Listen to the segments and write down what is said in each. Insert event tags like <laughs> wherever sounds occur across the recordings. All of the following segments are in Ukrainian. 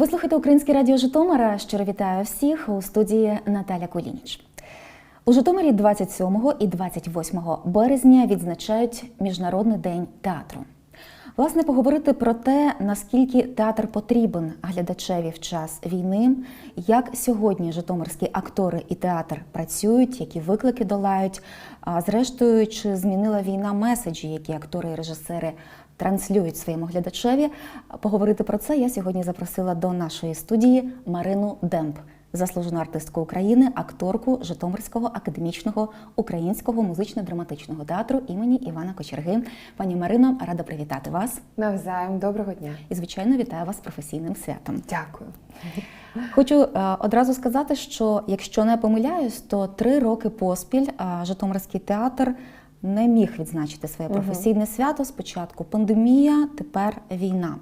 Ви слухаєте Українське радіо Житомира. Щиро вітаю всіх у студії Наталя Кулініч. У Житомирі 27 і 28 березня відзначають Міжнародний день театру. Власне, поговорити про те, наскільки театр потрібен глядачеві в час війни, як сьогодні житомирські актори і театр працюють, які виклики долають. А зрештою, чи змінила війна меседжі, які актори і режисери транслюють своєму глядачеві. Поговорити про це я сьогодні запросила до нашої студії Марину Демп, заслужену артистку України, акторку Житомирського академічного українського музично-драматичного театру імені Івана Кочерги. Пані Марино, рада привітати вас Навзаєм, доброго дня. і, звичайно, вітаю вас з професійним святом. Дякую. Хочу е, одразу сказати, що якщо не помиляюсь, то три роки поспіль е, Житомирський театр не міг відзначити своє професійне свято. Спочатку пандемія, тепер війна.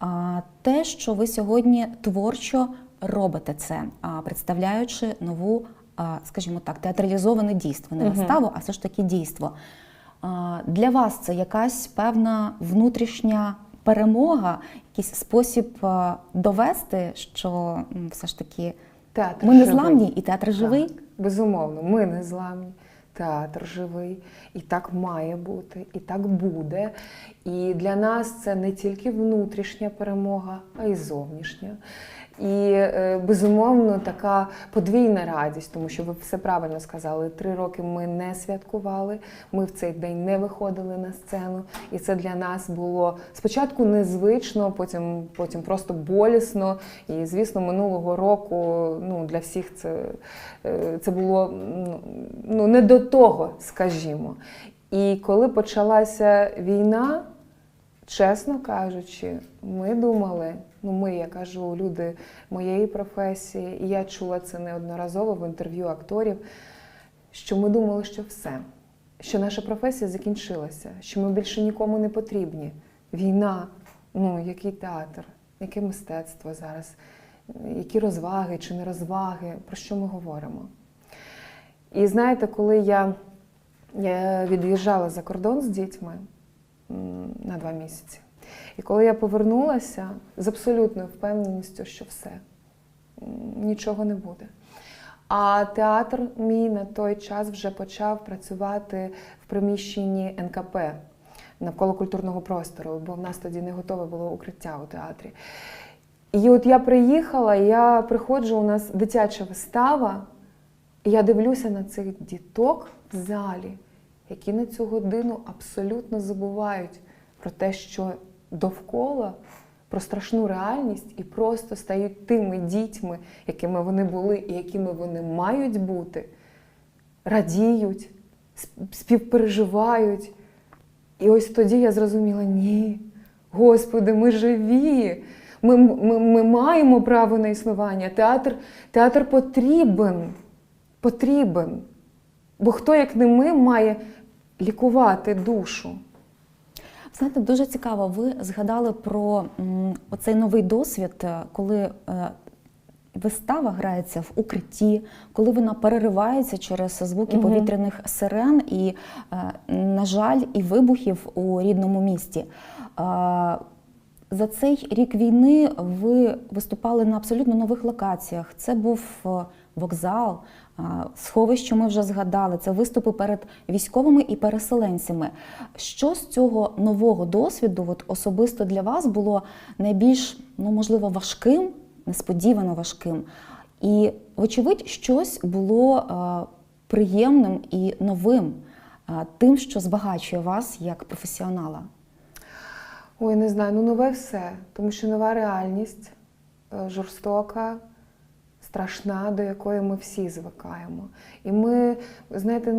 А те, що ви сьогодні творчо робите це, а, представляючи нову, а, скажімо так, театралізоване дійство, не виставу, а все ж таки дійство. А, Для вас це якась певна внутрішня перемога, якийсь спосіб довести, що все ж таки Театр ми не зламні і театр живий. Так, безумовно, ми не зламні. Театр живий, і так має бути, і так буде. І для нас це не тільки внутрішня перемога, а й зовнішня. І е, безумовно така подвійна радість, тому що ви все правильно сказали. Три роки ми не святкували, ми в цей день не виходили на сцену, і це для нас було спочатку незвично, потім, потім просто болісно. І звісно, минулого року ну, для всіх це, е, це було ну, ну, не до того, скажімо. І коли почалася війна, чесно кажучи, ми думали, ну ми, я кажу, люди моєї професії, і я чула це неодноразово в інтерв'ю акторів, що ми думали, що все, що наша професія закінчилася, що ми більше нікому не потрібні. Війна, ну який театр, яке мистецтво зараз, які розваги чи не розваги, про що ми говоримо. І знаєте, коли я, від'їжджала за кордон з дітьми на два місяці, і коли я повернулася з абсолютною впевненістю, що все, нічого не буде. А театр мій на той час вже почав працювати в приміщенні НКП навколо культурного простору, бо в нас тоді не готове було укриття у театрі. І от я приїхала, я приходжу, у нас дитяча вистава, і я дивлюся на цих діток в залі, які на цю годину абсолютно забувають про те, що довкола, про страшну реальність, і просто стають тими дітьми, якими вони були і якими вони мають бути, радіють, співпереживають. І ось тоді я зрозуміла: ні, Господи, ми живі. Ми, ми, ми маємо право на існування. Театр, театр потрібен. Потрібен. Бо хто, як не ми, має лікувати душу? Знаєте, дуже цікаво. Ви згадали про м, оцей новий досвід, е, коли е, вистава грається в укритті, коли вона переривається через звуки Мгм. повітряних сирен і, е, на жаль, і вибухів у рідному місті. За цей рік війни ви виступали на абсолютно нових локаціях. Це був вокзал, сховище ми вже згадали. Це виступи перед військовими і переселенцями. Що з цього нового досвіду, от особисто для вас, було найбільш ну можливо важким, несподівано важким? І, вочевидь, щось було е, приємним і новим, е, тим, що збагачує вас як професіонала. Ой, не знаю, ну нове все, тому що нова реальність е, жорстока, страшна, до якої ми всі звикаємо. І ми, знаєте,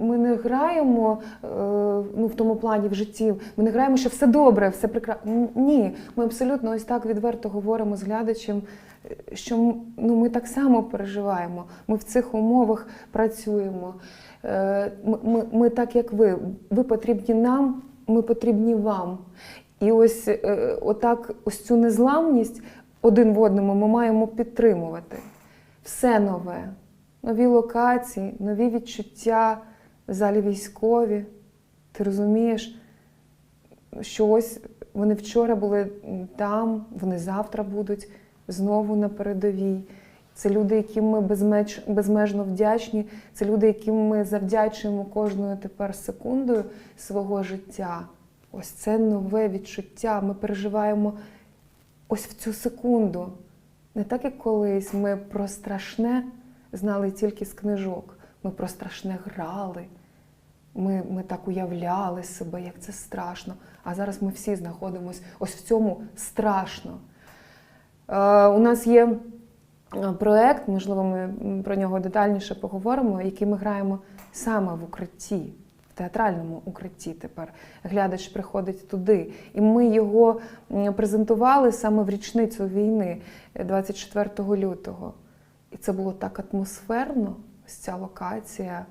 ми не граємо е, ну, в тому плані в житті, ми не граємо, що все добре, все прекрасно. Ні, ми абсолютно ось так відверто говоримо з глядачем, що ну, ми так само переживаємо. Ми в цих умовах працюємо. Е, Ми, ми, ми так, як ви. Ви потрібні нам, ми потрібні вам. І ось е, отак, ось цю незламність один в одному ми маємо підтримувати. Все нове, нові локації, нові відчуття в залі військові. Ти розумієш, що ось Вони вчора були там, вони завтра будуть знову на передовій. Це люди, яким ми безмеж, безмежно вдячні. Це люди, яким ми завдячуємо кожною тепер секундою свого життя. Ось це нове відчуття. Ми переживаємо ось в цю секунду. Не так, як колись ми про страшне знали тільки з книжок. Ми про страшне грали. Ми, ми так уявляли себе, як це страшно. А зараз ми всі знаходимося ось в цьому страшно. Е, у нас є е, проект, можливо, ми про нього детальніше поговоримо, який ми граємо саме в укритті, театральному укритті тепер. Глядач приходить туди. І ми його презентували саме в річницю війни, е, 24 лютого. І це було так атмосферно, ось ця локація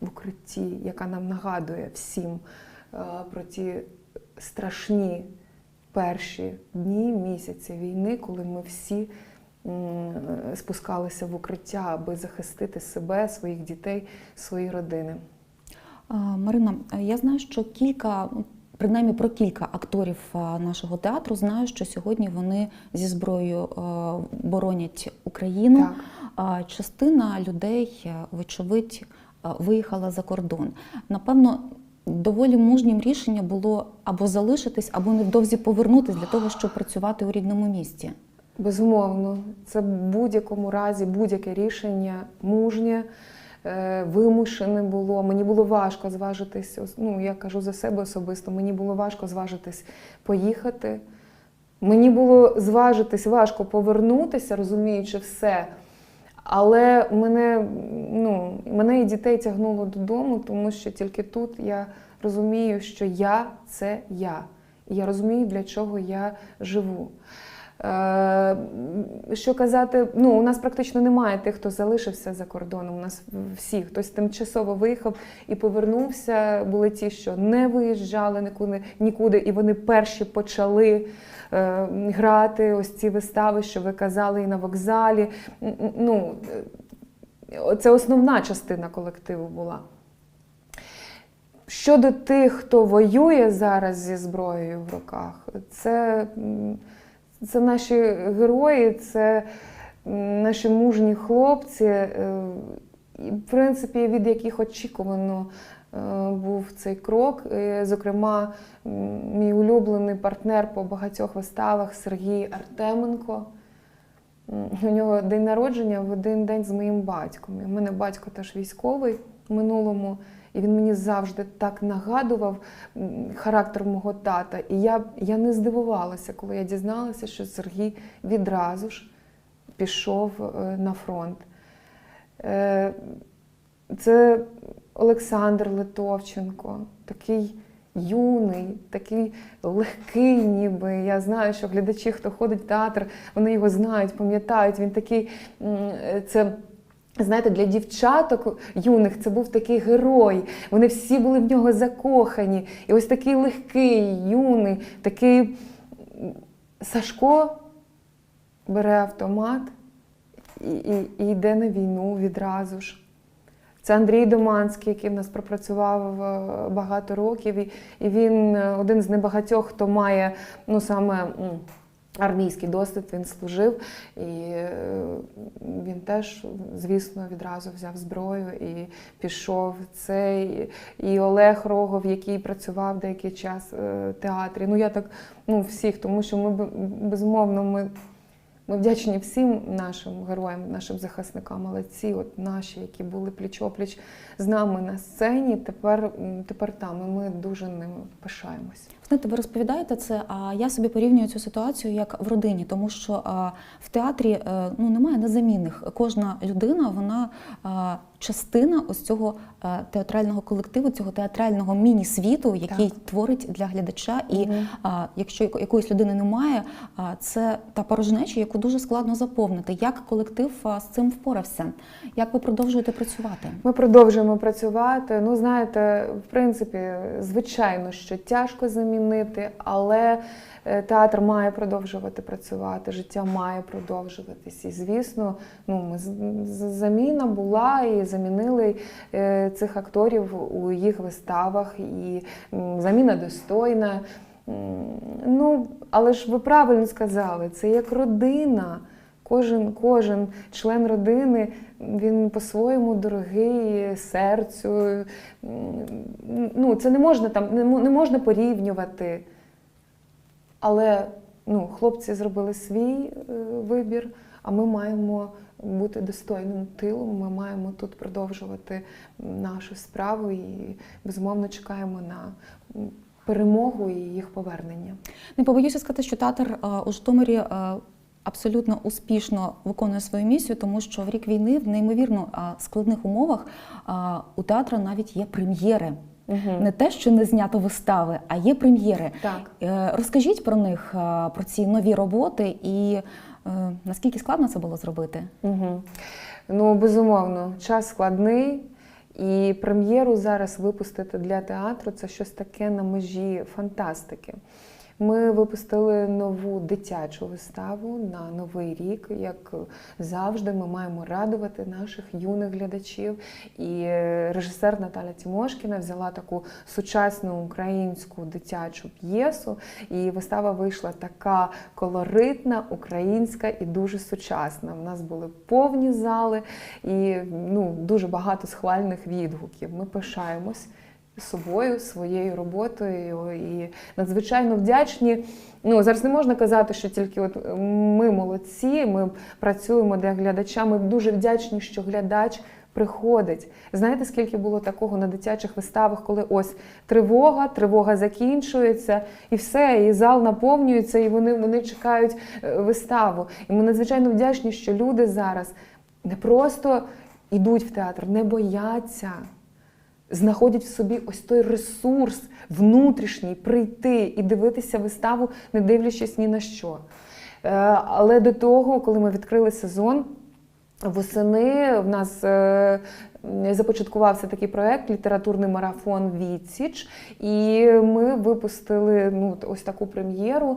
в укритті, яка нам нагадує всім е, про ті страшні перші дні, місяці війни, коли ми всі спускалися в укриття, аби захистити себе, своїх дітей, свої родини. Марина, я знаю, що кілька, ну, принаймні про кілька акторів нашого театру знаю, що сьогодні вони зі зброєю боронять Україну. Так. Частина людей, вочевидь, виїхала за кордон. Напевно, доволі мужнім рішенням було або залишитись, або невдовзі повернутись для того, щоб працювати у рідному місті. Безумовно, це в будь-якому разі будь-яке рішення мужнє, вимушене було. Мені було важко зважитись. Ну, я кажу за себе особисто. Мені було важко зважитись поїхати. Мені було зважитись важко повернутися, розуміючи все. Але мене, ну, мене і дітей тягнуло додому, тому що тільки тут я розумію, що я це я. І я розумію, для чого я живу. Е, що казати, ну, у нас практично немає тих, хто залишився за кордоном. У нас всі, хтось тимчасово виїхав і повернувся. Були ті, що не виїжджали нікуди, нікуди і вони перші почали е, грати ось ці вистави, що ви казали і на вокзалі. Ну, е, це основна частина колективу була. Щодо тих, хто воює зараз зі зброєю в руках, це, це наші герої, це наші мужні хлопці, е, в принципі, від яких очікувано е, був цей крок. Зокрема, мій улюблений партнер по багатьох виставах Сергій Артеменко. У нього день народження в один день з моїм батьком. У мене батько теж військовий в минулому, і він мені завжди так нагадував характер мого тата. І я, я не здивувалася, коли я дізналася, що Сергій відразу ж пішов е, на фронт. Е, Це Олександр Литовченко, такий юний, такий легкий, ніби. Я знаю, що глядачі, хто ходить в театр, вони його знають, пам'ятають. Він такий, це. Знаєте, для дівчаток юних це був такий герой. Вони всі були в нього закохані. І ось такий легкий, юний, такий Сашко бере автомат і, і, і йде на війну відразу ж. Це Андрій Доманський, який в нас пропрацював е, багато років, і, він е, один з небагатьох, хто має ну, саме армійський досвід, він служив. І е, він теж, звісно, відразу взяв зброю і пішов. Це і- Олег Рогов, який працював деякий час е, в театрі. Ну, я так, ну, всіх, тому що ми безумовно ми. Ми вдячні всім нашим героям, нашим захисникам, але ці от наші, які були пліч-опліч з нами на сцені, тепер, тепер там. І ми дуже ними пишаємось. Знаєте, ви розповідаєте це, а я собі порівнюю цю ситуацію як в родині, тому що в театрі е, ну, немає незамінних. Кожна людина, вона частина ось цього е, театрального колективу, цього театрального міні-світу, який Так. творить для глядача. І а, якщо якоїсь людини немає, це та порожнеча, яку дуже складно заповнити. Як колектив з цим впорався? Як ви продовжуєте працювати? Ми продовжуємо працювати. Ну, знаєте, в принципі, звичайно, що тяжко замінити, але е, театр має продовжувати працювати, життя має продовжуватись. І звісно, ну заміна була і замінили е, цих акторів у їх виставах. І заміна достойна. Ну, але ж ви правильно сказали, це як родина. Кожен, кожен член родини він по-своєму дорогий серцю. Ну, це не можна там, не можна порівнювати. Але ну, хлопці зробили свій е, вибір, а ми маємо бути достойним тилом. Ми маємо тут продовжувати нашу справу і безумовно чекаємо на перемогу і їх повернення. Не побоюся сказати, що театр е, у Житомирі е, абсолютно успішно виконує свою місію, тому що в рік війни в неймовірно складних умовах у театру навіть є прем'єри. Не те, що не знято вистави, а є прем'єри. Так. Е, Розкажіть про них, про ці нові роботи і е, наскільки складно це було зробити? Угу. Ну, безумовно, час складний, і прем'єру зараз випустити для театру це щось таке на межі фантастики. Ми випустили нову дитячу виставу на новий рік. Як завжди, ми маємо радувати наших юних глядачів. І режисер Наталя Тімошкіна взяла таку сучасну українську дитячу п'єсу, і вистава вийшла така колоритна, українська і дуже сучасна. У нас були повні зали і ну, дуже багато схвальних відгуків. Ми пишаємось собою, своєю роботою і надзвичайно вдячні. Ну зараз не можна казати, що тільки от ми молодці, ми працюємо для глядача. Ми дуже вдячні, що глядач. Приходить. Знаєте, скільки було такого на дитячих виставах, коли ось тривога, тривога закінчується, і все, і зал наповнюється, і вони, вони чекають е, виставу. І ми надзвичайно вдячні, що люди зараз не просто йдуть в театр, не бояться знаходять в собі ось той ресурс внутрішній прийти і дивитися виставу, не дивлячись ні на що. Е, Але до того, коли ми відкрили сезон, восени в нас е, започаткувався такий проект літературний марафон Відсіч, і ми випустили ну, ось таку прем'єру.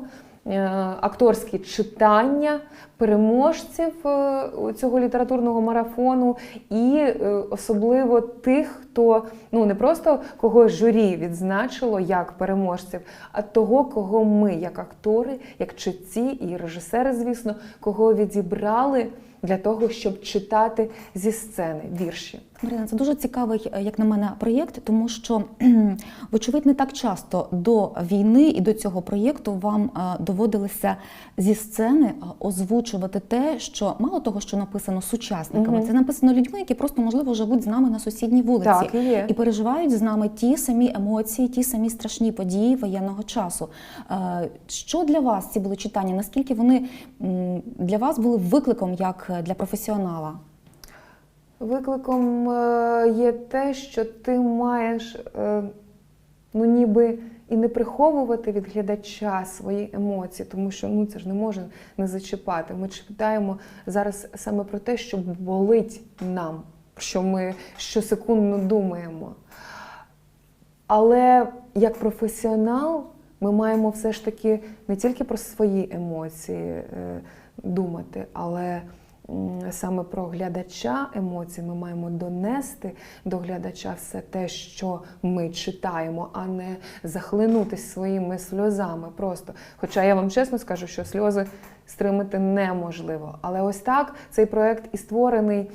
Е, Акторські читання переможців е, цього літературного марафону, і е, особливо тих, хто ну не просто кого журі відзначило як переможців, а того, кого ми, як актори, як читці і режисери, звісно, кого відібрали для того, щоб читати зі сцени вірші. Марина, це дуже цікавий, е, як на мене, проєкт, тому що, <clears throat> вочевидь, не так часто до війни і до цього проєкту вам е, доводилося зі сцени е, озвучувати те, що мало того, що написано сучасниками, Мгм. це написано людьми, які просто можливо живуть з нами на сусідній вулиці Так, і є. і переживають з нами ті самі емоції, ті самі страшні події воєнного часу. Що для вас ці були читання? Наскільки вони для вас були викликом як для професіонала? Викликом е, є те, що ти маєш е, ну ніби і не приховувати від глядача свої емоції, тому що ну це ж не може не зачіпати. Ми читаємо зараз саме про те, що болить нам, що ми щосекундно думаємо. Але як професіонал ми маємо все ж таки не тільки про свої емоції е, думати, але саме про глядача емоцій ми маємо донести до глядача все те, що ми читаємо, а не захлинутись своїми сльозами. Просто. Хоча я вам чесно скажу, що сльози стримати неможливо. Але ось так цей проект і створений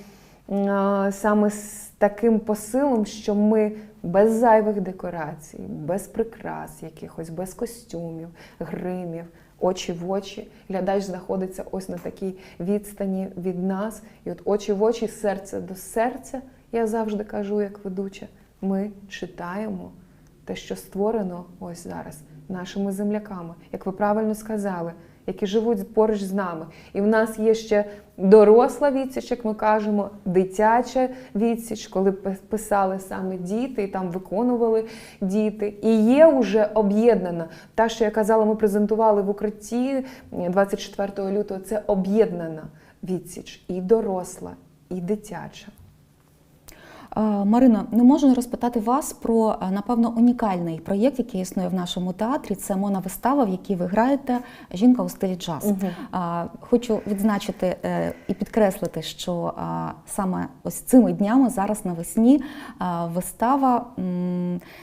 саме з таким посилом, що ми без зайвих декорацій, без прикрас якихось, без костюмів, гримів, очі в очі. Глядач знаходиться ось на такій відстані від нас. І от очі в очі, серце до серця, я завжди кажу, як ведуча, ми читаємо те, що створено ось зараз нашими земляками, як ви правильно сказали, які живуть поруч з нами. І в нас є ще доросла відсіч, як ми кажемо, дитяча відсіч, коли пи- писали саме діти, і там виконували діти. І є вже об'єднана. Та, що я казала, ми презентували в укритті 24 лютого. Це об'єднана відсіч і доросла, і дитяча. Марино, не можу не розпитати вас про е, напевно унікальний проєкт, який існує в нашому театрі. Це моновистава, в якій ви граєте жінка у стилі джаз. А, Хочу відзначити е, і підкреслити, що саме ось цими днями зараз навесні вистава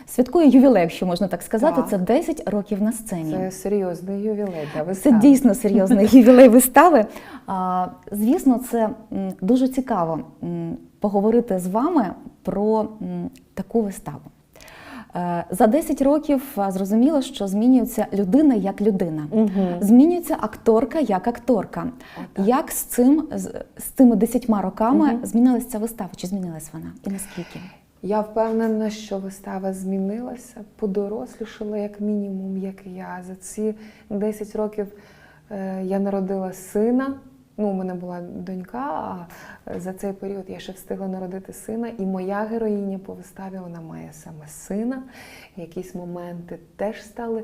святкує ювілей, якщо можна так сказати. Так. Це 10 років на сцені. Це серйозний ювілей для Це дійсно серйозний <laughs> ювілей вистави. Звісно, це дуже цікаво поговорити з вами про таку виставу. Е, За 10 років зрозуміло, що змінюється людина як людина. Мгм. Змінюється акторка як акторка. Отак. Як з цим з, з цими 10 роками Мгм. змінилася ця вистава? Чи змінилась вона? І наскільки? Я впевнена, що вистава змінилася, подорослішала як мінімум, як і я. За ці 10 років е, я народила сина. Ну, у мене була донька, а за цей період я ще встигла народити сина. І моя героїня по виставі вона має саме сина. Якісь моменти теж стали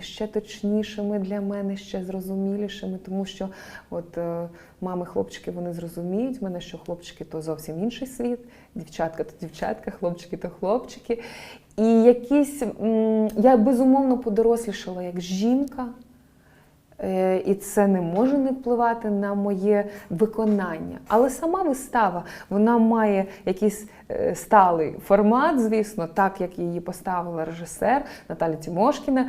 ще точнішими для мене, ще зрозумілішими, тому що от е, мами хлопчики вони зрозуміють мене, що хлопчики то зовсім інший світ, дівчатка то дівчатка, хлопчики то хлопчики. І якісь я безумовно подорослішала як жінка. Е, І це не може не впливати на моє виконання. Але сама вистава вона має якийсь е, сталий формат, звісно, так як її поставила режисер Наталя Тімошкіна.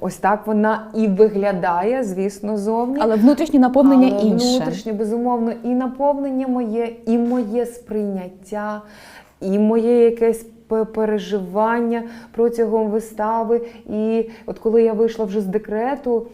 Ось так вона і виглядає, звісно, зовні. Але внутрішнє наповнення Але інше. Внутрішнє, безумовно, і наповнення моє, і моє сприйняття, і моє якесь переживання протягом вистави. І от коли я вийшла вже з декрету.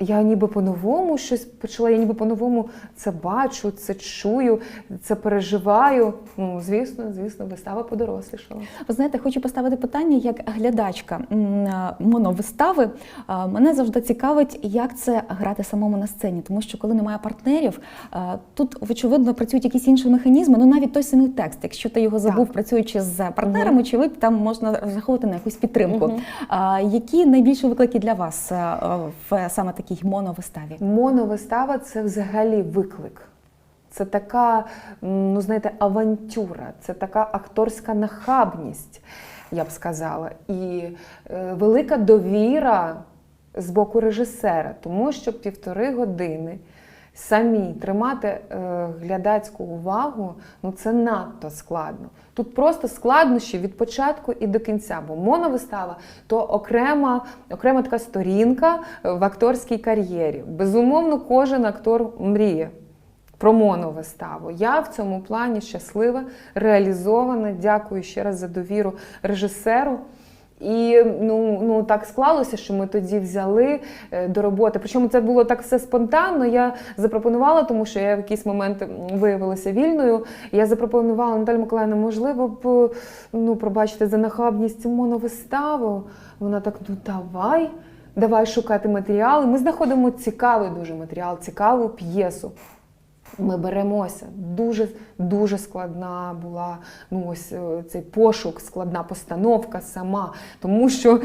Я ніби по-новому щось почала, я ніби по-новому це бачу, це чую, це переживаю. Ну, звісно, звісно, вистава подорослішала. Ви знаєте, хочу поставити питання як глядачка е, моновистави. Е, Мене завжди цікавить, як це грати самому на сцені, тому що коли немає партнерів, е, тут очевидно працюють якісь інші механізми. Ну навіть той самий текст, якщо ти його забув, Так. працюючи з партнером, очевидь, там можна розраховувати на якусь підтримку. А Які найбільші виклики для вас в саме такій моновиставі? Моновистава це взагалі виклик. Це така, ну знаєте, авантюра, це така акторська нахабність, я б сказала, і е, велика довіра з боку режисера, тому що півтори години самі тримати е, глядацьку увагу, ну це надто складно. Тут просто складнощі від початку і до кінця, бо моновистава то окрема, окрема така сторінка в акторській кар'єрі. Безумовно, кожен актор мріє про моновиставу. Я в цьому плані щаслива, реалізована. Дякую ще раз за довіру режисеру. І ну, ну так склалося, що ми тоді взяли е, до роботи. Причому це було так все спонтанно. Я запропонувала, тому що я в якийсь момент виявилася вільною. Я запропонувала Наталі Миколаївна, можливо б ну, пробачте за нахабність моновиставу. Вона так, ну давай, давай шукати матеріали. Ми знаходимо цікавий дуже матеріал, цікаву п'єсу. Ми беремося. Дуже дуже складна була ну ось е, цей пошук, складна постановка сама, тому що.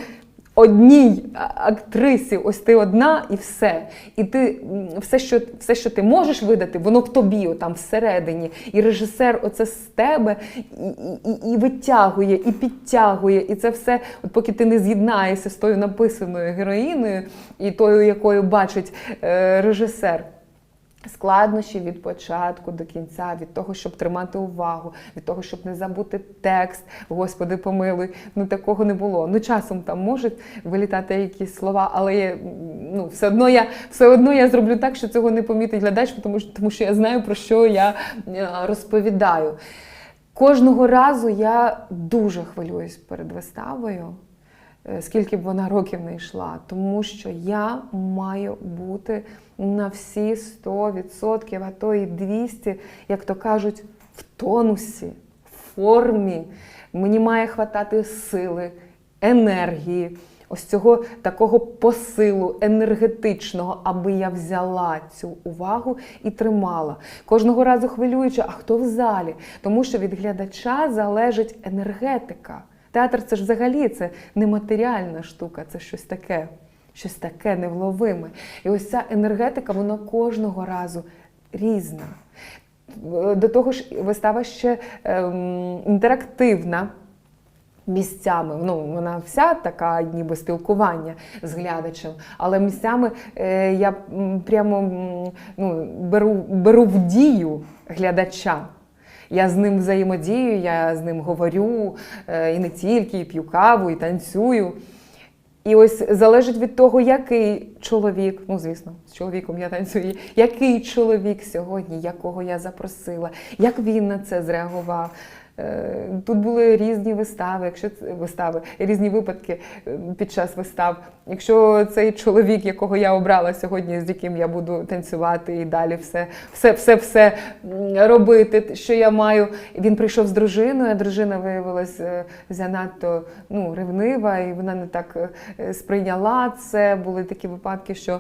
Одній актрисі, ось ти одна і все. І ти все, що все, що ти можеш видати, воно в тобі, там всередині. І режисер оце з тебе і, і, і, витягує, і підтягує. І це все, от поки ти не з'єднаєшся з тою написаною героїною і тою, якою бачить е, режисер. Складнощі від початку до кінця, від того, щоб тримати увагу, від того, щоб не забути текст, Господи, помилуй. Ну такого не було. Ну часом там можуть вилітати якісь слова, але я, ну, все одно я все одно я зроблю так, що цього не помітить глядач, тому тому що я знаю, про що я е, розповідаю. Кожного разу я дуже хвилююсь перед виставою скільки б вона років не йшла, тому що я маю бути на всі 100%, а то і 200, як то кажуть, в тонусі, в формі. Мені має хватати сили, енергії, ось цього такого посилу енергетичного, аби я взяла цю увагу і тримала. Кожного разу хвилюючи, а хто в залі? Тому що від глядача залежить енергетика. Театр це ж взагалі це нематеріальна штука, це щось таке, щось таке невловиме. І ось ця енергетика, вона кожного разу різна. Е, До того ж, вистава ще ем, інтерактивна. Місцями, ну вона вся така, ніби спілкування з глядачем, але місцями е, я прямо ну, беру, беру в дію глядача. Я з ним взаємодію, я з ним говорю е, і не тільки, і п'ю каву, і танцюю. І ось залежить від того, який чоловік, ну звісно, з чоловіком я танцюю, який чоловік сьогодні, якого я запросила, як він на це зреагував. Е, Тут були різні вистави, якщо вистави, різні випадки е, під час вистав. Якщо цей чоловік, якого я обрала сьогодні, з яким я буду танцювати і далі все, все, все, все робити, що я маю. Він прийшов з дружиною, а дружина виявилася занадто ну, ревнива, і вона не так е, сприйняла це. Були такі випадки, що е,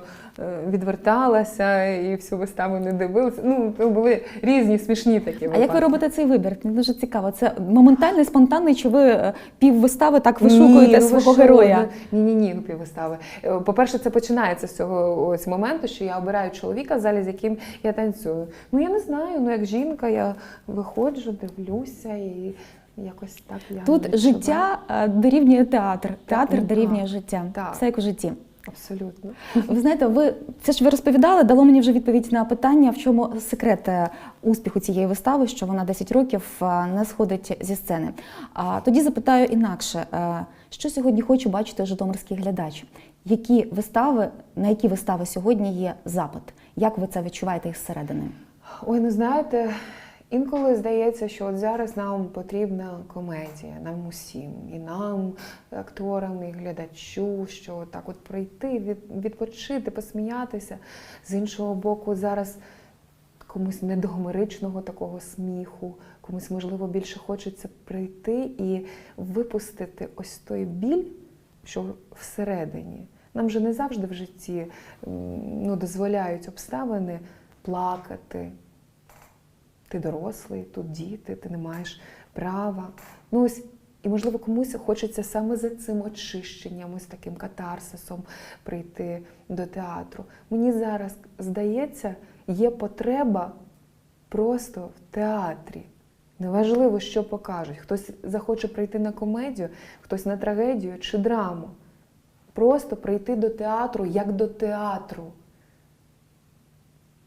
відверталася і всю виставу не дивилася. Ну, то були різні смішні такі А як ви робите цей вибір? Мені дуже цікаво. Це моментальний, спонтанний, чи ви е, піввистави так вишукуєте Ні, ну ви свого що? героя? Ну, Ні, ні, ні, ну піввистави. Е, По-перше, це починається з цього ось моменту, що я обираю чоловіка в залі, з яким я танцюю. Ну я не знаю, ну як жінка, я виходжу, дивлюся і якось так я Тут життя е, дорівнює театр, театр ну, дорівнює так, життя. так. Все як у житті. Абсолютно. Ви знаєте, ви це ж ви розповідали, дало мені вже відповідь на питання, в чому секрет е, успіху цієї вистави, що вона 10 років е, не сходить зі сцени. А тоді запитаю інакше, е, що сьогодні хочу бачити житомирський глядач? Які вистави, на які вистави сьогодні є запит? Як ви це відчуваєте їх зсередини? Ой, ну знаєте, інколи здається, що от зараз нам потрібна комедія, нам усім, і нам, акторам, і глядачу, що так от прийти, від, відпочити, посміятися. З іншого боку, зараз комусь недогомеричного такого сміху, комусь, можливо, більше хочеться прийти і випустити ось той біль, що всередині. Нам же не завжди в житті ну, дозволяють обставини плакати. Ти дорослий, тут діти, ти не маєш права. Ну ось, і можливо, комусь хочеться саме за цим очищенням, ось таким катарсисом прийти до театру. Мені зараз здається, є потреба просто в театрі. Неважливо, що покажуть. Хтось захоче прийти на комедію, хтось на трагедію чи драму. Просто прийти до театру як до театру.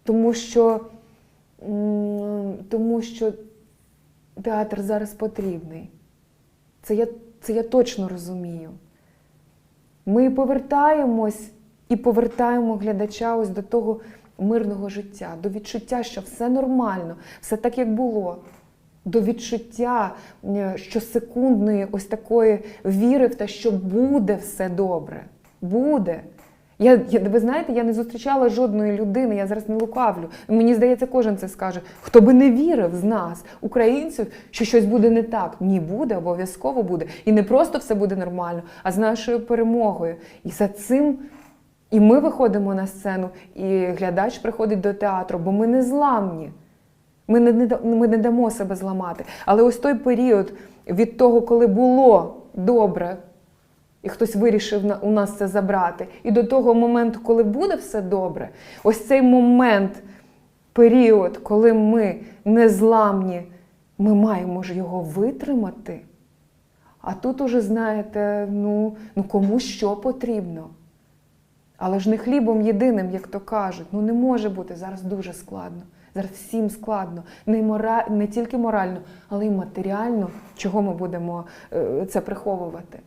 Тому що, тому що театр зараз потрібний. Це я, це я точно розумію. Ми повертаємось і повертаємо глядача ось до того мирного життя, до відчуття, що все нормально, все так, як було. До відчуття е, щосекундної ось такої віри в те, що буде все добре. Буде. Я, я, ви знаєте, я не зустрічала жодної людини, я зараз не лукавлю. Мені здається, кожен це скаже. Хто би не вірив з нас, українців, що щось буде не так. Ні, буде, обов'язково буде. І не просто все буде нормально, а з нашою перемогою. І за цим і ми виходимо на сцену, і глядач приходить до театру, бо ми не зламні. Ми не, ми не дамо себе зламати. Але ось той період від того, коли було добре, і хтось вирішив у нас це забрати, і до того моменту, коли буде все добре, ось цей момент, період, коли ми незламні, ми маємо ж його витримати. А тут уже, знаєте, ну, ну кому що потрібно. Але ж не хлібом єдиним, як то кажуть. Ну не може бути зараз дуже складно. Зараз всім складно. Не, мора... не тільки морально, але й матеріально. Чого ми будемо е, це приховувати?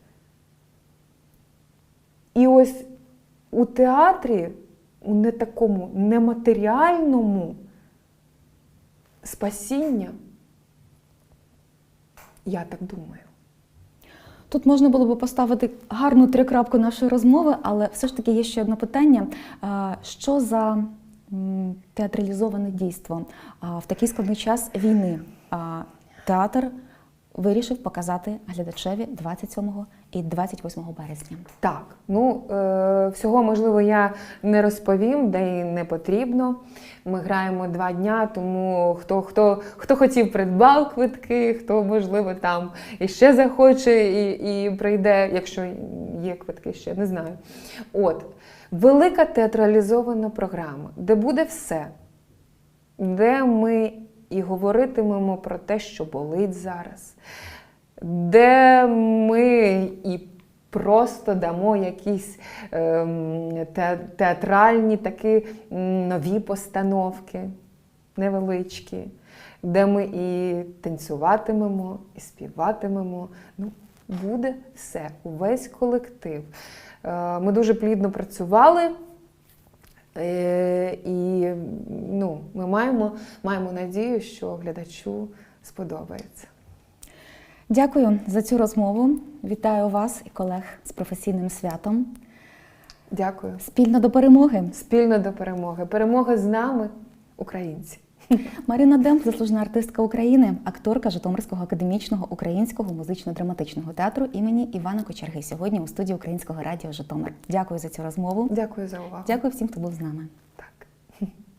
І ось у театрі, у не такому нематеріальному спасіння, я так думаю. Тут можна було би поставити гарну трикрапку нашої розмови, але все ж таки є ще одне питання: що за театралізоване дійство в такий складний час війни? Театр вирішив показати глядачеві 27 і 28 березня. Так, ну е, всього можливо я не розповім, де і не потрібно. Ми граємо два дня, тому хто, хто, хто хотів придбав квитки, хто можливо там іще захоче і, і прийде, якщо є квитки ще, не знаю. От велика театралізована програма, де буде все, де ми і говоритимемо про те, що болить зараз, де ми і просто дамо якісь ем, те- театральні такі нові постановки, невеличкі, де ми і танцюватимемо, і співатимемо. Ну, буде все, увесь колектив. Е, Ми дуже плідно працювали. Е, І ну, ми маємо, маємо надію, що глядачу сподобається. Дякую за цю розмову. Вітаю вас і колег з професійним святом. Дякую. Спільно до перемоги. Спільно до перемоги. Перемога з нами, українці. Марина Демп, заслужена артистка України, акторка Житомирського академічного українського музично-драматичного театру імені Івана Кочерги. Сьогодні у студії Українського радіо Житомир. Дякую за цю розмову. Дякую за увагу. Дякую всім, хто був з нами.